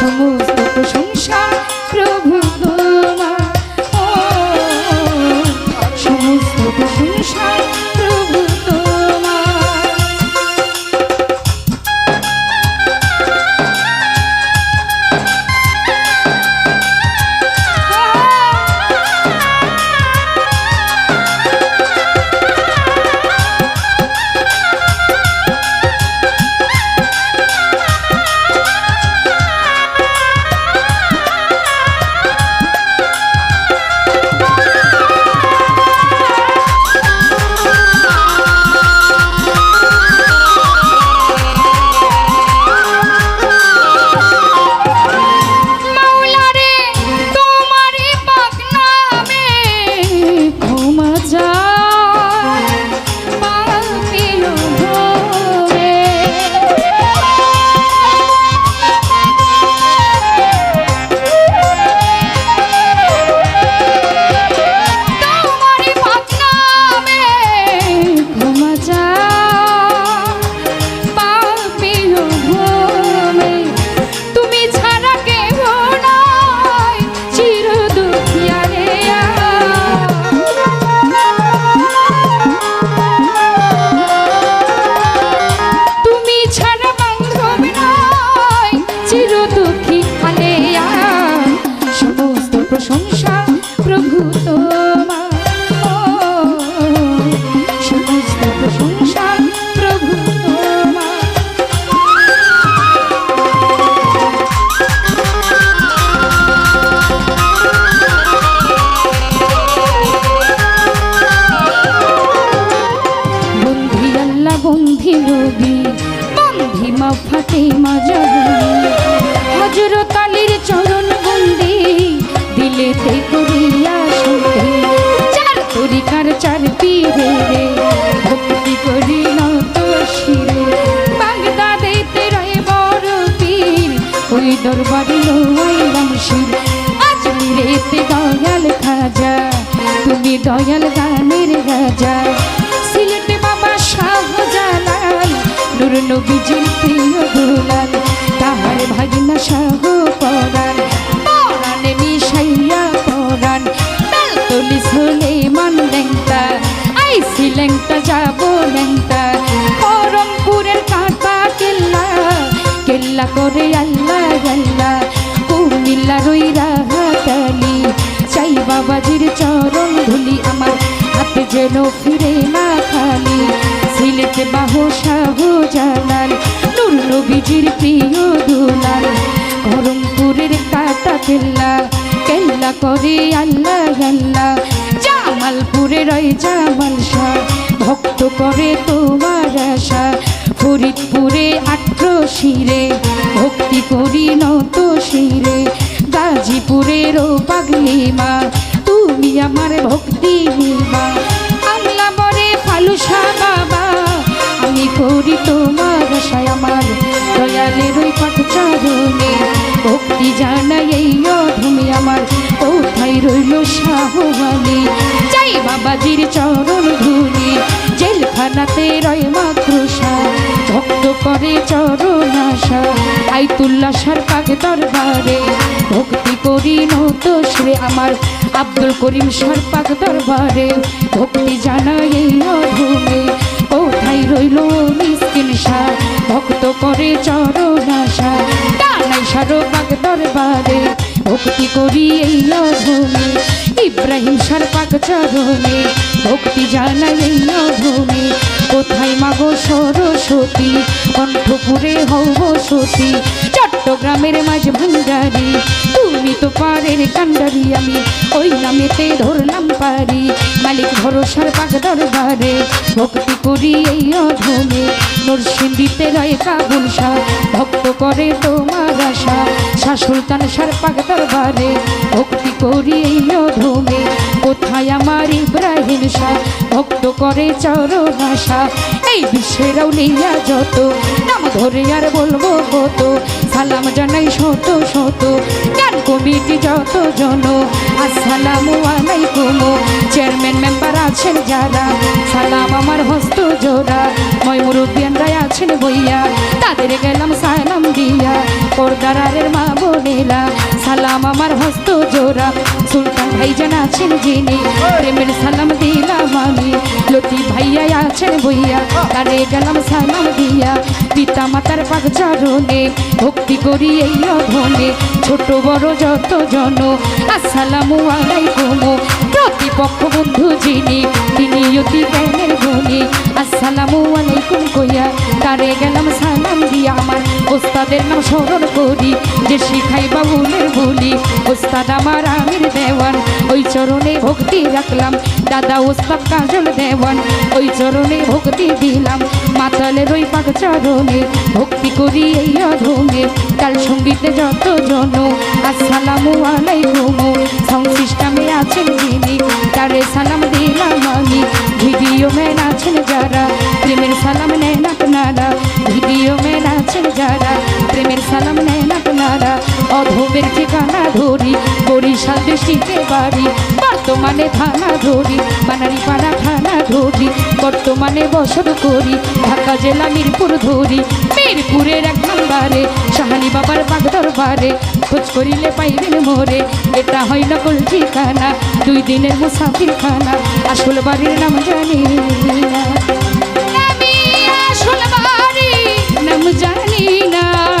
সমস্ত হজরত আলীর চরণ বন্দি, দিলেতে করিয়া শুনতে চার তরিকার চার পীরে ভক্তি করি নত শিরে। বাগদাদেতে রয়ে বড় পীর, ওই দরবারে লইলাম শির। আজমিরেতে দয়াল খাজা, তুমি দয়াল গানের রাজা। নুর নবীজির প্রিয় দুলাল, তাহার ভাগিনা শাহ পরাণ পরাণে মিশাইয়া পরাণ। বেলতলি হলে মান লেংটা আইসি লেংটা, যাব লেংটা। করমপুরের কাঁটা কেল্লা কেল্লা করে আল্লাহ আল্লাহ কুমিল্লা রইরা হাতালি চাই বাবাজির চরণ ধুলি আমার, হাতে যেন ফিরে না খালি। সিলেটে বাহু শাহ জালাল নুর নবীজির প্রিয় দুলাল। করমপুরের কাটা কেল্লা কেল্লা করে আল্লাহ আল্লাহ জামালপুরে রয় জামাল শাহ, ভক্ত করে তোমার আশা। ফরিদপুরে আট্র শিরে, ভক্তি করি নত শিরে। গাজীপুরের ও পাগলি মা, তুমি আমার ভক্তি ভক্তি জানাই এই অধমে আমার কোথায় রইল শাহবানি যাই বাবাজির চরণ ধুলি, জেলখানাতে রয় মাকৃষা ভক্ত করে চরণ আশা আইতুল্লাহ সার পাকে দরবারে। ভক্তি করি নত শ্রে আমার আব্দুল করিম সরপাক দরবারে। ভক্তি জানাই এই কোথায় রইল মিসকিন শাহ? ভক্ত করে চরণ আশা ভক্তি করি এই অধমে ইব্রাহিম সরপাক চরণে ভক্তি জানাই এই অধমে কোথায় মাগো সরস্বতী? কণ্ঠপুরে হব সতী। চট্টগ্রামের মাঝ ভান্ডারি তুমি তো পারের কান্ডারি আমি। ওই নামেতে ধরলাম পারি। মালিক ভরসার পাক দরবারে ভক্তি করি এই অধমে নরসিংদীতে রয় কাবুল শাহ ভক্ত করে তোমার আশা। শাহ সুলতান সার পাক দরবারে ভক্তি করি এই কোথায় আমার ইব্রাহিম শাহ ভক্ত করে চরণ আশা। এই বিশ্বের আউলিয়া যত, নাম ধরে আর বলব কত। সালাম জানাই শত শত, জ্ঞান কমিটি যত জন। আসসালামু আলাইকুম, চেয়ারম্যান, মেম্বার আছেন যারা। সালাম আমার হস্ত জোড়া, ময় মুরব্বিয়ানরা আছেন বইয়া, তাদের গেলাম সালাম দিয়া। পর্দারের মা বোনেরা, সালাম আমার হস্ত জোড়া। সুলতান ভাইজান আছেন যিনি, প্রেমের সালাম দিলাম আমি। লতি ভাইয়া আছেন বইয়া, তারে গেলাম সালাম দিয়া। পিতা মাতার পাক চরণে, ভক্তি করি এই অধনে ছোট বড় যত জন, আসসালামু আলাইকুম। প্রতিপক্ষ বন্ধু যিনি, তিনি অতি জ্ঞানের আসসালামু আলাইকুম কইয়া তারে গেলাম সালাম ওস্তাদের নাম স্মরণ করি, যে শিখাই বাবুলের বলি। ওস্তাদ আমার আমির দেওয়ান, ওই চরণে ভক্তি রাখলাম। দাদা ওস্তাদ কাজল দেওয়ান, ওই চরণে ভক্তি দিলাম। মাতালের ওই পাক চরণে ভক্তি করি এই অধমে তাল সঙ্গীতে যত জন, আসসালামু আলাইকুম। সাউন্ড সিস্টেমে আছেন যিনি, তারে সালাম দিলাম আমি। ভিডিও ম্যান আছেন যারা, প্রেমের সালাম নেন যারা প্রেমের সালাম নেন আপনারা অধমের ঠিকানা ধরি, বরিশাল ডিস্ট্রিক্টে বাড়ি, বর্তমানে থানা ধরি বানারি পাড়া থানা ধরি, বর্তমানে বসত করি, ঢাকা জেলা মিরপুর ধরি, মিরপুরের এক নাম্বারে, সাহানি বাবার বাগ দরবারে খোঁজ করিলে পাইবেন মোরে, এটা হয় নকল ঠিকানা, দুই দিনের মুসাফির খানা আসল বাড়ির নাম জানি না। নাম জানি না।